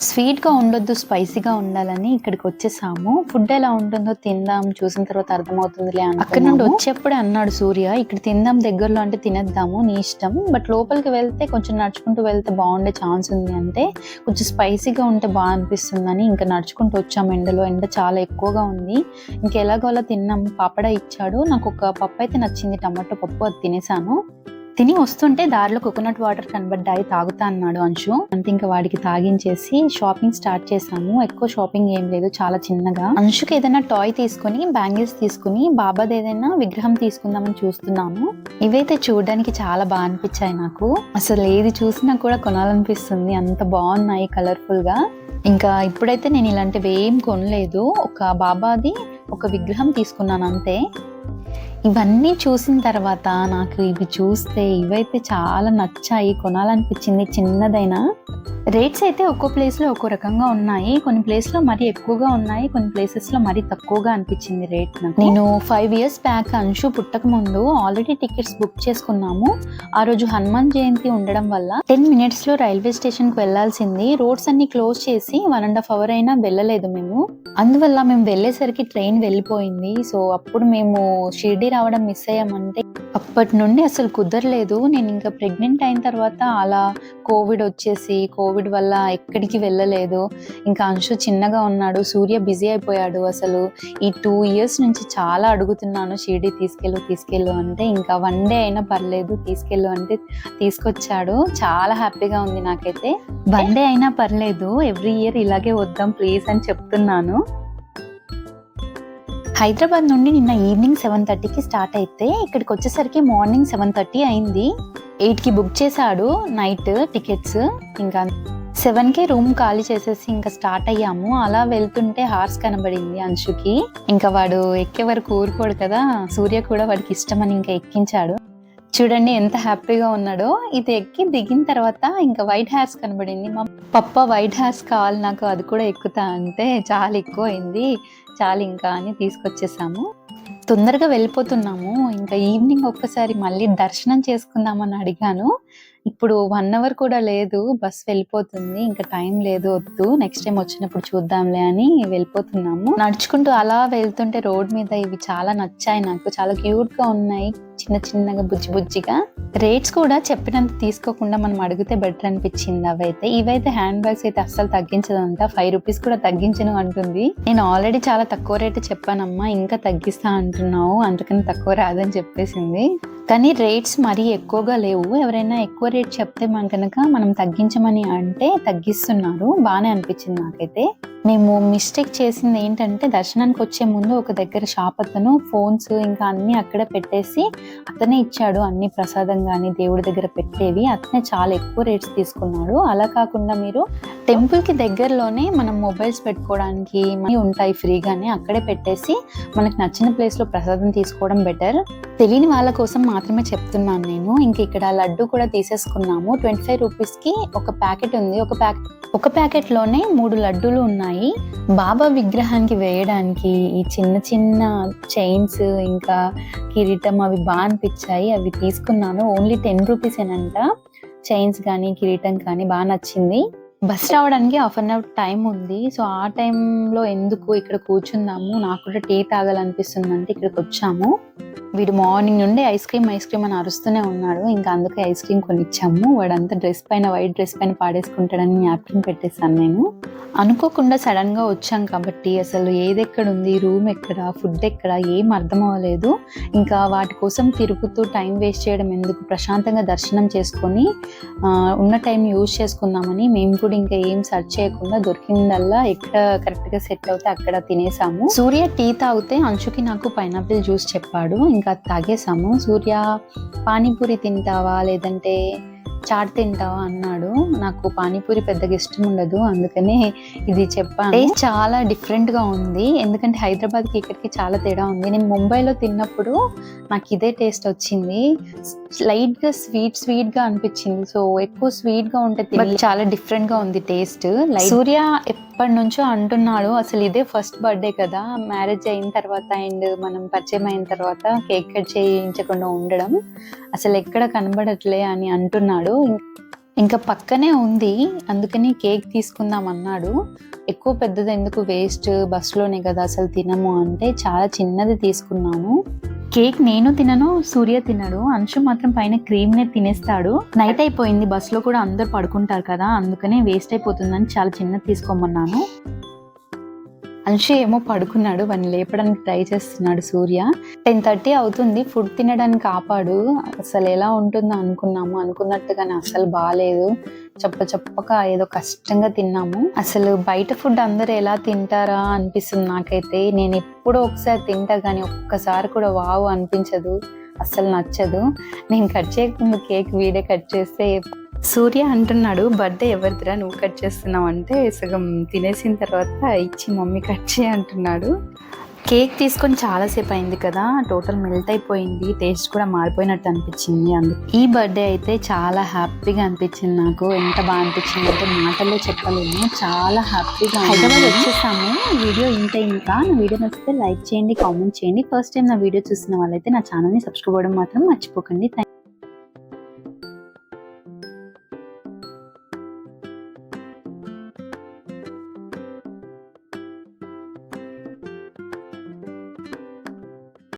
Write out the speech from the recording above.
స్వీట్గా ఉండొద్దు స్పైసీగా ఉండాలని ఇక్కడికి వచ్చేసాము ఫుడ్ ఎలా ఉంటుందో తిందాం చూసిన తర్వాత అర్థమవుతుందిలే అని అక్కడ నుండి వచ్చేప్పుడే అన్నాడు సూర్య ఇక్కడ తిందాం దగ్గరలో అంటే తినేద్దాము నీ ఇష్టం. బట్ లోపలికి వెళ్తే కొంచెం నడుచుకుంటూ వెళ్తే బాగుండే ఛాన్స్ ఉంది అంటే కొంచెం స్పైసీగా ఉంటే బాగా అనిపిస్తుందని ఇంకా నడుచుకుంటూ వచ్చాము ఎండలో. ఎండ చాలా ఎక్కువగా ఉంది. ఇంకా ఎలాగోలా తిన్నాం. పాపడ ఇచ్చాడు. నాకు ఒక పప్పు అయితే నచ్చింది టమాటో పప్పు అది తినేసాను. తిని వస్తుంటే దారిలో కోకోనట్ వాటర్ కనబడ్డాయి తాగుతా అన్నాడు అంశు. అంతే ఇంకా వాడికి తాగించేసి షాపింగ్ స్టార్ట్ చేసాము ఎక్కువ షాపింగ్ ఏం లేదు చాలా చిన్నగా. అంశుకి ఏదైనా టాయ్ తీసుకుని బ్యాంగిల్స్ తీసుకుని బాబాది ఏదైనా విగ్రహం తీసుకుందామని చూస్తున్నాము. ఇవైతే చూడడానికి చాలా బాగా అనిపించాయి నాకు. అసలు ఏది చూసినా కూడా కొనాలనిపిస్తుంది. అంత బాగున్నాయి కలర్ఫుల్గా ఇంకా ఇప్పుడైతే నేను ఇలాంటివి ఏం కొనలేదు. ఒక బాబాది ఒక విగ్రహం తీసుకున్నాను అంతే. ఇవన్నీ చూసిన తర్వాత నాకు ఇవి చూస్తే ఇవైతే చాలా నచ్చాయి కొనాలనిపించింది చిన్నదైనా. రేట్స్ అయితే ఒక్కో ప్లేస్లో ఒక్కో రకంగా ఉన్నాయి. కొన్ని ప్లేస్లో మరీ ఎక్కువగా ఉన్నాయి. కొన్ని ప్లేసెస్లో మరీ తక్కువగా అనిపించింది రేట్ నాకు. నేను ఫైవ్ ఇయర్స్ బ్యాక్ అంశు పుట్టక ముందు ఆల్రెడీ టికెట్స్ బుక్ చేసుకున్నాము. ఆ రోజు హనుమాన్ జయంతి ఉండడం వల్ల టెన్ మినిట్స్లో రైల్వే స్టేషన్కి వెళ్ళాల్సింది రోడ్స్ అన్ని క్లోజ్ చేసి వన్ అండ్ హాఫ్ అవర్ అయినా వెళ్ళలేదు మేము. అందువల్ల మేము వెళ్ళేసరికి ట్రైన్ వెళ్ళిపోయింది. సో అప్పుడు మేము షిర్డీ రావడం మిస్ అయ్యామంటే అప్పటి నుండి అసలు కుదరలేదు. నేను ఇంకా ప్రెగ్నెంట్ అయిన తర్వాత అలా కోవిడ్ వచ్చేసి కోవిడ్ వల్ల ఎక్కడికి వెళ్ళలేదు. ఇంకా అంశు చిన్నగా ఉన్నాడు సూర్య బిజీ అయిపోయాడు అసలు. ఈ టూ ఇయర్స్ నుంచి చాలా అడుగుతున్నాను షిరిడి తీసుకెళ్ళు తీసుకెళ్ళు అంటే ఇంకా వన్ డే అయినా పర్లేదు తీసుకెళ్ళు అంటే తీసుకొచ్చాడు. చాలా హ్యాపీగా ఉంది నాకైతే. వన్ డే అయినా పర్లేదు ఎవ్రీ ఇయర్ ఇలాగే వద్దాం ప్లీజ్ అని చెప్తున్నాను. హైదరాబాద్ నుండి నిన్న ఈవినింగ్ సెవెన్ థర్టీకి స్టార్ట్ అయితే ఇక్కడికి వచ్చేసరికి మార్నింగ్ సెవెన్ థర్టీ అయింది. ఎయిట్కి బుక్ చేశాడు నైట్ టికెట్స్. ఇంకా సెవెన్కే రూమ్ ఖాళీ చేసేసి ఇంకా స్టార్ట్ అయ్యాము. అలా వెళ్తుంటే హార్స్ కనబడింది అంశుకి. ఇంకా వాడు ఎక్కే వరకు ఊరుకోడు కదా. సూర్య కూడా వాడికి ఇష్టమని ఇంకా ఎక్కించాడు. చూడండి ఎంత హ్యాపీగా ఉన్నాడో. ఇది ఎక్కి దిగిన తర్వాత ఇంకా వైట్ హ్యార్స్ కనబడింది. మా పప్ప వైట్ హ్యార్స్ కావాలి నాకు అది కూడా ఎక్కుతా అంటే చాలా ఎక్కువ అయింది చాలు ఇంకా అని తీసుకొచ్చేసాము. తొందరగా వెళ్ళిపోతున్నాము. ఇంకా ఈవినింగ్ ఒక్కసారి మళ్ళీ దర్శనం చేసుకుందామని అడిగాను. ఇప్పుడు వన్ అవర్ కూడా లేదు బస్ వెళ్ళిపోతుంది ఇంకా టైం లేదు వద్దు నెక్స్ట్ టైం వచ్చినప్పుడు చూద్దాంలే అని వెళ్ళిపోతున్నాము. నడుచుకుంటూ అలా వెళ్తుంటే రోడ్ మీద ఇవి చాలా నచ్చాయి నాకు చాలా క్యూట్గా ఉన్నాయి చిన్న చిన్నగా బుజ్జి బుజ్జిగా. రేట్స్ కూడా చెప్పినంత తీసుకోకుండా మనం అడిగితే బెటర్ అనిపించింది అవైతే. ఇవైతే హ్యాండ్ బ్యాగ్స్ అయితే అస్సలు తగ్గించదంట ఫైవ్ రూపీస్ కూడా తగ్గించను అంటుంది. నేను ఆల్రెడీ చాలా తక్కువ రేటు చెప్పానమ్మా ఇంకా తగ్గిస్తా అంటున్నావు అందుకని తక్కువ రాదని చెప్పేసింది. కానీ రేట్స్ మరీ ఎక్కువగా లేవు. ఎవరైనా ఎక్కువ రేట్ చెప్తే మన కనుక మనం తగ్గించమని అంటే తగ్గిస్తున్నారు. బాగానే అనిపించింది నాకైతే. మేము మిస్టేక్ చేసింది ఏంటంటే దర్శనానికి వచ్చే ముందు ఒక దగ్గర షాప్ అతను ఫోన్స్ ఇంకా అన్ని అక్కడే పెట్టేసి అతనే ఇచ్చాడు అన్ని ప్రసాదం కానీ దేవుడి దగ్గర పెట్టేవి. అతనే చాలా ఎక్కువ రేట్స్ తీసుకున్నాడు. అలా కాకుండా మీరు టెంపుల్కి దగ్గరలోనే మనం మొబైల్స్ పెట్టుకోవడానికి మనీ ఉంటాయి ఫ్రీగానే అక్కడే పెట్టేసి మనకు నచ్చిన ప్లేస్లో ప్రసాదం తీసుకోవడం బెటర్ తెలియని వాళ్ళ కోసం మాత్రమే చెప్తున్నాను నేను. ఇంక ఇక్కడ లడ్డు కూడా తీసేసుకున్నాము. ట్వంటీ ఫైవ్ రూపీస్కి ఒక ప్యాకెట్ ఉంది. ఒక ప్యాకెట్ ఒక ప్యాకెట్లోనే మూడు లడ్డూలు ఉన్నాయి. బాబా విగ్రహానికి వేయడానికి ఈ చిన్న చిన్న చైన్స్ ఇంకా కిరీటం అవి బాగా అనిపించాయి. అవి తీసుకున్నాను. ఓన్లీ టెన్ రూపీసేనంట చైన్స్ కానీ కిరీటం కానీ బాగా నచ్చింది. బస్ రావడానికి హాఫ్ అన్ అవర్ టైం ఉంది. సో ఆ టైంలో ఎందుకు ఇక్కడ కూర్చుందాము నాకు కూడా టీ తాగాలనిపిస్తుంది అంటే ఇక్కడికి వచ్చాము. వీడు మార్నింగ్ నుండి ఐస్ క్రీమ్ ఐస్ క్రీమ్ అని అరుస్తూనే ఉన్నాడు. ఇంకా అందుకే ఐస్ క్రీమ్ కొనిచ్చాము. వాడంతా డ్రెస్ పైన వైట్ డ్రెస్ పైన పాడేసుకుంటాడని జ్ఞాపకం పెట్టేశాను నేను. అనుకోకుండా సడన్గా వచ్చాం కాబట్టి అసలు ఏది ఎక్కడ ఉంది రూమ్ ఎక్కడ ఫుడ్ ఎక్కడ ఏం అర్థం అవ్వలేదు. ఇంకా వాటి కోసం తిరుగుతూ టైం వేస్ట్ చేయడం ఎందుకు? ప్రశాంతంగా దర్శనం చేసుకొని ఉన్న టైం యూజ్ చేసుకుందామని మేము కూడా ఇంకా ఏం సెర్చ్ చేయకుండా దొరికిందల్లా ఎక్కడ కరెక్ట్గా సెట్ అవుతే అక్కడ తినేసాము. సూర్య టీ తాగితే అంశుకి నాకు పైనాపిల్ జ్యూస్ చెప్పాడు. ఇంకా తాగేసాము సూర్య పానీపూరి తింటావా? లేదంటే చాట్ తింటావా? అన్నాడు. నాకు పానీపూరి పెద్దగా ఇష్టం ఉండదు అందుకనే ఇది చెప్పాను. చాలా డిఫరెంట్గా ఉంది. ఎందుకంటే హైదరాబాద్కి ఇక్కడికి చాలా తేడా ఉంది. నేను ముంబైలో తిన్నప్పుడు నాకు ఇదే టేస్ట్ వచ్చింది. లైట్గా స్వీట్ స్వీట్గా అనిపించింది. సో ఎక్కువ స్వీట్గా ఉంటే తిని చాలా డిఫరెంట్గా ఉంది టేస్ట్ సూర్య ఎప్పటి నుంచో అంటున్నాడు అసలు ఇదే ఫస్ట్ బర్త్డే కదా. మ్యారేజ్ అయిన తర్వాత అండ్ మనం పరిచయం అయిన తర్వాత కేక్ కట్ చేయించకుండా ఉండడం. అసలు ఎక్కడ కనబడట్లే అని అంటున్నాడు. ఇంకా పక్కనే ఉంది. అందుకని కేక్ తీసుకుందాం అన్నాడు. ఎక్కువ పెద్దది ఎందుకు వేస్ట్? బస్సులోనే కదా అసలు తినము అంటే చాలా చిన్నది తీసుకున్నాము. కేక్ నేను తినను సూర్య తినడు. అంశు మాత్రం పైన క్రీమ్ నే తినేస్తాడు. నైట్ అయిపోయింది బస్సులో కూడా అందరు పడుకుంటారు కదా అందుకనే వేస్ట్ అయిపోతుందని చాలా చిన్నది తీసుకోమన్నాను. అంశు ఏమో పడుకున్నాడు వాడిని లేపడానికి ట్రై చేస్తున్నాడు సూర్య. టెన్ థర్టీ అవుతుంది ఫుడ్ తినడానికి ఆపాడు అసలు ఎలా ఉంటుందో అనుకున్నాము అనుకున్నట్టుగానే అసలు బాగాలేదు చెప్ప చెప్పక ఏదో కష్టంగా తిన్నాము. అసలు బయట ఫుడ్ అందరు ఎలా తింటారా అనిపిస్తుంది నాకైతే. నేను ఎప్పుడో ఒకసారి తింటా కానీ ఒక్కసారి కూడా వావ్ అనిపించదు. అసలు నచ్చదు. నేను కట్ చేయకుండా కేక్ వీడే కట్ చేస్తే సూర్య అంటున్నాడు బర్త్డే ఎవరిదిరా నువ్వు కట్ చేస్తున్నావు? అంటే సగం తినేసిన తర్వాత ఇచ్చి మమ్మీ కట్ చేయి అంటున్నాడు. కేక్ తీసుకొని చాలాసేపు అయింది కదా టోటల్ మెల్ట్ అయిపోయింది టేస్ట్ కూడా మారిపోయినట్టు అనిపించింది అందుకు ఈ బర్త్డే అయితే చాలా హ్యాపీగా అనిపించింది నాకు. ఎంత బాగా అనిపించింది అంటే మాటల్లో చెప్పలేము. చాలా హ్యాపీగా హైదరాబాద్ వచ్చేసాము. వీడియో ఇంత ఇంకా నా వీడియో నచ్చితే లైక్ చేయండి కామెంట్ చేయండి. ఫస్ట్ టైం నా వీడియో చూసిన వాళ్ళైతే నా ఛానల్ని సబ్స్క్రైబ్ అవ్వడం మాత్రం మర్చిపోకండి.